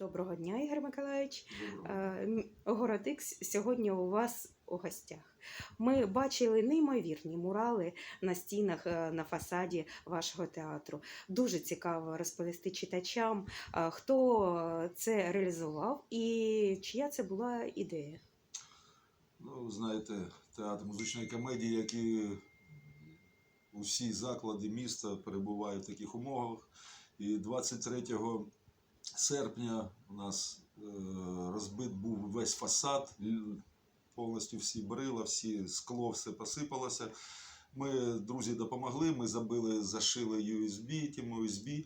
Доброго дня, Ігор Миколаївич. Е, Город Ікс сьогодні у вас у гостях. Ми бачили неймовірні мурали на стінах е, на фасаді вашого театру. Дуже цікаво розповісти читачам, е, хто це реалізував і чия це була ідея. Ну, знаєте, театр музичної комедії, як і усі заклади міста перебувають в таких умовах. І 23 серпня у нас е, розбит був весь фасад, повністю всі брила, всі скло, все посипалося. Ми, друзі, допомогли, ми забили, зашили USB, тим USB.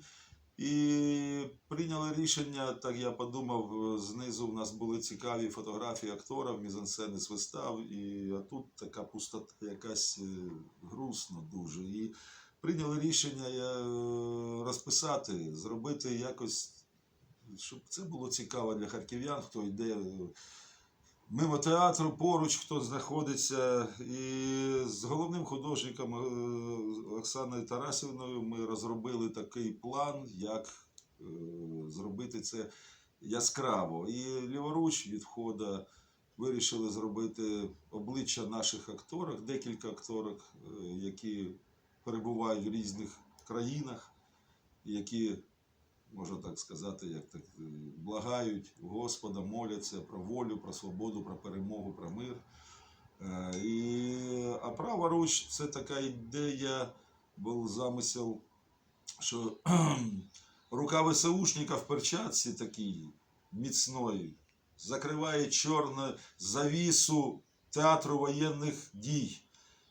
І прийняли рішення, так я подумав, знизу в нас були цікаві фотографії акторів, мізансцени з вистав, і а тут така пустота, якась е, грустно дуже. І прийняли рішення е, розписати, зробити якось, щоб це було цікаво для харків'ян, хто йде е, мимо театру, поруч, хто знаходиться. І з головним художником е, Оксаною Тарасівною ми розробили такий план, як е, зробити це яскраво. І ліворуч від входу вирішили зробити обличчя наших акторок, декілька акторок, які перебувають в різних країнах, які, можна так сказати, як так, е, благають Господа, моляться про волю, про свободу, про перемогу, про мир. Е, І, а праворуч це така ідея, був замисел, що рука ВСУшника в перчатці такій міцної закриває чорну завісу театру воєнних дій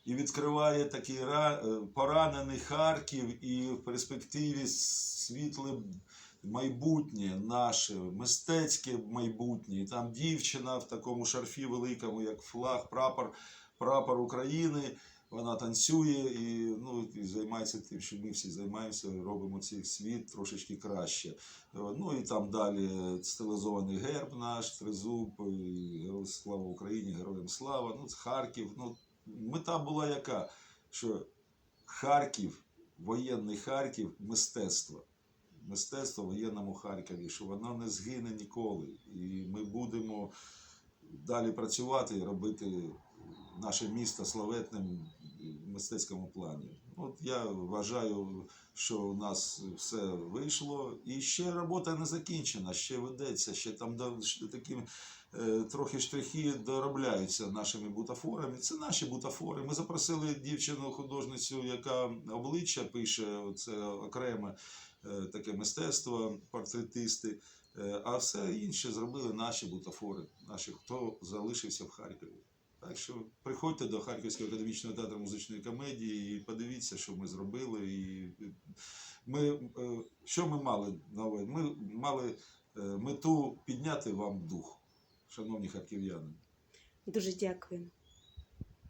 і відкриває такий ра- е, поранений Харків і в перспективі світле майбутнє наше, мистецьке майбутнє. І там дівчина в такому шарфі великому, як флаг, прапор, прапор України. Вона танцює і, ну, і займається тим, що ми всі займаємося, робимо цей світ трошечки краще. Е, Ну і там далі стилізований герб наш, тризуб, і слава Україні, героям слава. Ну, Харків. Ну, мета була яка? Що Харків, воєнний Харків, мистецтво. Мистецтво воєнному Харкові, що воно не згине ніколи. І ми будемо далі працювати і робити наше місто славетним мистецькому плані. От я вважаю, що у нас все вийшло. І ще робота не закінчена, ще ведеться, ще там такі е, трохи штрихи доробляються нашими бутафорами. Це наші бутафори. Ми запросили дівчину художницю, яка обличчя пише, це окреме е, таке мистецтво, портретисти. Е, А все інше зробили наші бутафори, наші, хто залишився в Харкові. Так що приходьте до Харківського академічного театру музичної комедії і подивіться, що ми зробили. І ми, е, що ми мали на увазі? Ми мали е, мету підняти вам дух, шановні харків'яни. Дуже дякую.